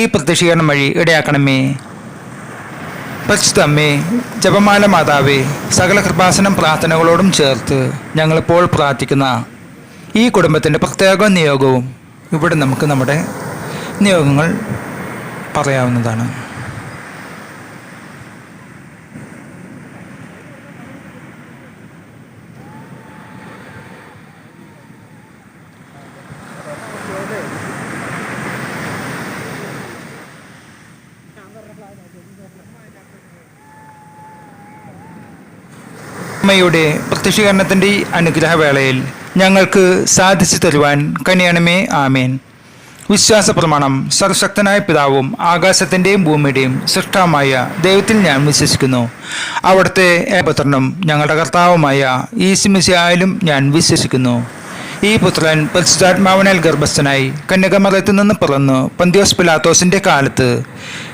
ഈ പ്രത്യക്ഷീകരണം വഴി ഇടയാക്കണമേ. പരിശുദ്ധ അമ്മേ ജപമാല മാതാവേ സകല കൃപാസനം പ്രാർത്ഥനകളോടും ചേർത്ത് ഞങ്ങളിപ്പോൾ പ്രാർത്ഥിക്കുന്ന ഈ കുടുംബത്തിന്റെ പ്രത്യേക നിയോഗവും ഇവിടെ നമുക്ക് നമ്മുടെ നിയോഗങ്ങൾ പറയാവുന്നതാണ്. അമ്മയുടെ പ്രത്യക്ഷീകരണത്തിന്റെ അനുഗ്രഹവേളയിൽ ഞങ്ങൾക്ക് സാധിച്ചു തരുവാൻ കനിയണമേ ആമേൻ. വിശ്വാസ പ്രമാണം സർവശക്തനായ പിതാവും ആകാശത്തിന്റെയും ഭൂമിയുടെയും സൃഷ്ടാവുമായ ദൈവത്തിൽ ഞാൻ വിശ്വസിക്കുന്നു. അവിടുത്തെ ഏപുത്രനും ഞങ്ങളുടെ കർത്താവുമായ ഈസിമിസിയായാലും ഞാൻ വിശ്വസിക്കുന്നു. ഈ പുത്രൻ പരിശുദ്ധാത്മാവനാൽ ഗർഭസ്ഥനായി കന്യകമറയത്തു നിന്ന് പിറന്നു പന്തിയോസ് പിലാത്തോസിന്റെ കാലത്ത്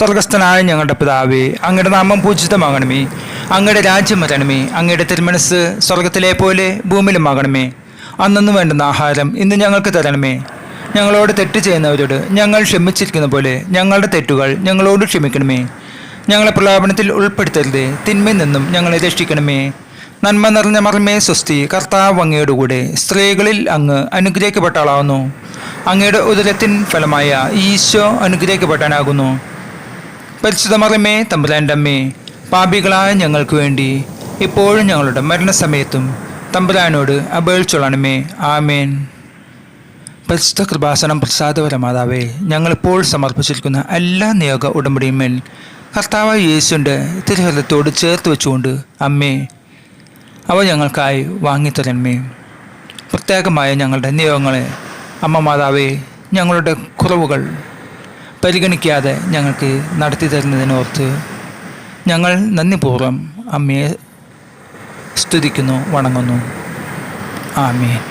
സ്വർഗസ്ഥനായ ഞങ്ങളുടെ പിതാവേ അങ്ങയുടെ നാമം പൂജിതമാകണമേ. അങ്ങയുടെ രാജ്യം വരണമേ. അങ്ങയുടെ തിരുമനസ് സ്വർഗത്തിലെ പോലെ ഭൂമിയിലുമാകണമേ അന്നു വേണ്ടുന്ന ആഹാരം ഇന്ന് ഞങ്ങൾക്ക് തരണമേ. ഞങ്ങളോട് തെറ്റ് ചെയ്യുന്നവരോട് ഞങ്ങൾ ക്ഷമിച്ചിരിക്കുന്ന പോലെ ഞങ്ങളുടെ തെറ്റുകൾ ഞങ്ങളോട് ക്ഷമിക്കണമേ. ഞങ്ങളെ പ്രലാപനത്തിൽ ഉൾപ്പെടുത്തരുതേ. തിന്മയിൽ നിന്നും ഞങ്ങളെ രക്ഷിക്കണമേ. നന്മ നിറഞ്ഞ മർമ്മേ സ്വസ്തി കർത്താവ് അങ്ങയുടെ കൂടെ സ്ത്രീകളിൽ അങ്ങ് അനുഗ്രഹിക്കപ്പെട്ട ആളാവുന്നു. അങ്ങയുടെ ഉദരത്തിൻ ഫലമായ ഈശോ അനുഗ്രഹിക്കപ്പെട്ടാനാകുന്നു പരിശുദ്ധ മറിമേ തമ്പുരാന്റെ അമ്മേ പാപികളായ ഞങ്ങൾക്ക് വേണ്ടി ഇപ്പോഴും ഞങ്ങളുടെ മരണസമയത്തും തമ്പുരാനോട് അപേക്ഷിച്ചോളണമേ ആമേൻ. പരിശുദ്ധ കൃപാസനം പ്രസാദപരമാതാവേ ഞങ്ങളിപ്പോൾ സമർപ്പിച്ചിരിക്കുന്ന എല്ലാ നിയോഗ ഉടമ്പടിയും മേൽ കർത്താവായ യേശുവിന്റെ തിരുഹൃദത്തോട് ചേർത്ത് വെച്ചുകൊണ്ട് അമ്മേ അവ ഞങ്ങൾക്കായി വാങ്ങിത്തരണമേ. പ്രത്യേകമായ ഞങ്ങളുടെ നിയോഗങ്ങളെ അമ്മ മാതാവേ ഞങ്ങളുടെ കുറവുകൾ പരിഗണിക്കാതെ ഞങ്ങൾക്ക് നടത്തി തരുന്നതിനോർത്ത് ഞങ്ങൾ നന്ദിപൂർവം അമ്മയെ സ്തുതിക്കുന്നു വണങ്ങുന്നു. ആമേൻ.